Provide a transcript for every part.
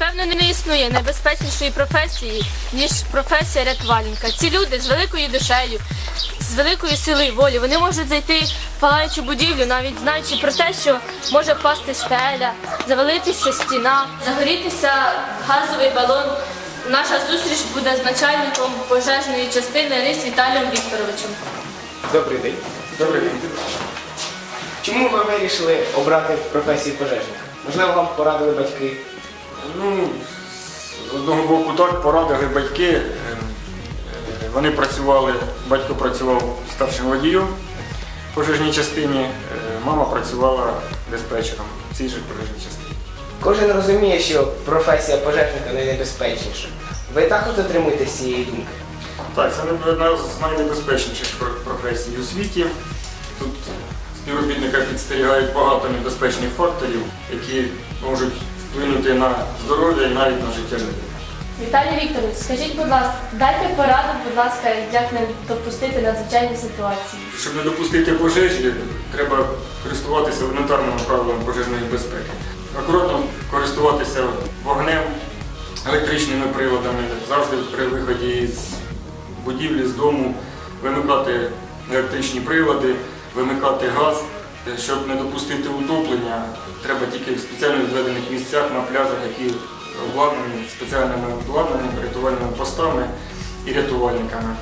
Напевно, не існує небезпечнішої професії, ніж професія рятувальника. Ці люди з великою душею, з великою силою волі, вони можуть зайти в палаючу будівлю, навіть знаючи про те, що може впасти стеля, завалитися стіна, загорітися газовий балон. Наша зустріч буде з начальником пожежної частини РИС Віталієм Вікторовичем. Добрий день. Добрий день. Чому ви вирішили обрати професію пожежника? Можливо, вам порадили батьки? Ну, з одного боку так порадили батьки. Е, е, Вони працювали, батько працював старшим водієм в пожежній частині, е, мама працювала диспетчером в цій же пожежній частині. Кожен розуміє, що професія пожежника найнебезпечніша. Ви також дотримуєтесь цієї думки? Так, це одна з найнебезпечніших професій у світі. Тут співробітника підстерігають багато небезпечних факторів, які можуть вплинути на здоров'я і навіть на життя людини. Віталій Вікторович, скажіть, будь ласка, дайте пораду, будь ласка, як не допустити надзвичайні ситуації. Щоб не допустити пожежі, треба користуватися елементарними правилами пожежної безпеки. Акуратно користуватися вогнем, електричними приладами, завжди при виході з будівлі, з дому, вимикати електричні прилади, вимикати газ. Щоб не допустити утоплення, треба тільки в спеціально відведених місцях на пляжах, які обладнані спеціальними обладнаннями, рятувальними постами і рятувальниками.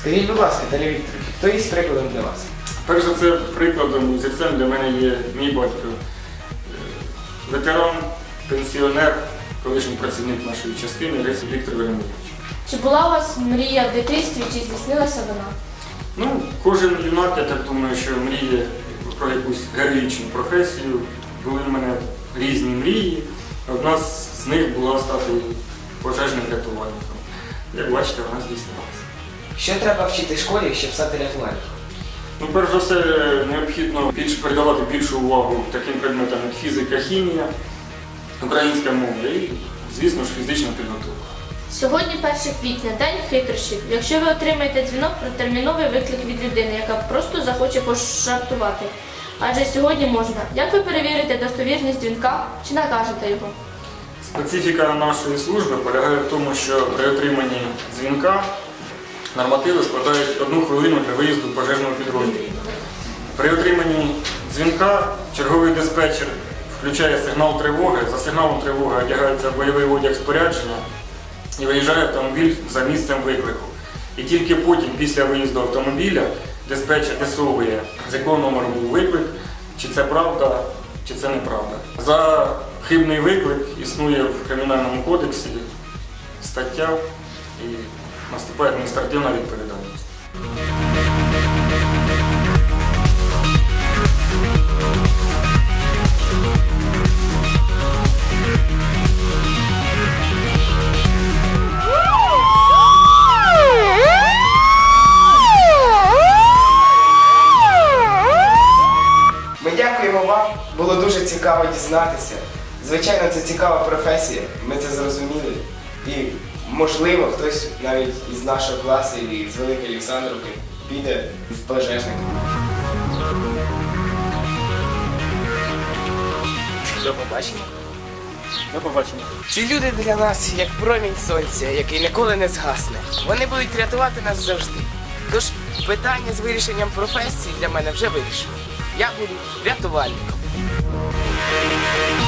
Скажіть, будь ласка, Віталій Вікторович, хто є прикладом для вас? Перш за все, прикладом зірцем для мене є мій батько. Е, Ветеран, пенсіонер, колишній працівник нашої частини Віктор Веремович. Чи була у вас мрія в дитинстві, чи здійснилася вона? Ну, кожен юнак, я так думаю, що мріє про якусь героїчну професію. Були в мене різні мрії. Одна з них була стати пожежним рятувальником. Як бачите, вона здійснилася. Що треба вчити в школі, щоб стати рятувальником? Ну, перш за все, необхідно більш придавати більшу увагу таким предметам, як фізика, хімія, українська мова і, звісно ж, фізична підготовка. Сьогодні 1 квітня, день хитрощів. Якщо ви отримаєте дзвінок про терміновий виклик від людини, яка просто захоче пожартувати. Адже сьогодні можна. Як ви перевірите достовірність дзвінка чи накажете його? Специфіка нашої служби полягає в тому, що при отриманні дзвінка нормативи складають одну хвилину для виїзду пожежного підрозділу. При отриманні дзвінка черговий диспетчер включає сигнал тривоги. За сигналом тривоги одягається бойовий одяг спорядження і виїжджає автомобіль за місцем виклику. І тільки потім, після виїзду автомобіля, диспетчер з'ясовує, з якого номеру був виклик, чи це правда, чи це неправда. За хибний виклик існує в Кримінальному кодексі стаття і наступає адміністративна відповідальність. Було дуже цікаво дізнатися. Звичайно, це цікава професія, ми це зрозуміли. І можливо, хтось навіть із нашого класу і з Великої Олександрівки піде в пожежник. До побачення. До побачення. Ці люди для нас як промінь сонця, який ніколи не згасне. Вони будуть рятувати нас завжди. Тож питання з вирішенням професії для мене вже вирішено. Я буду рятувальником. Thank you.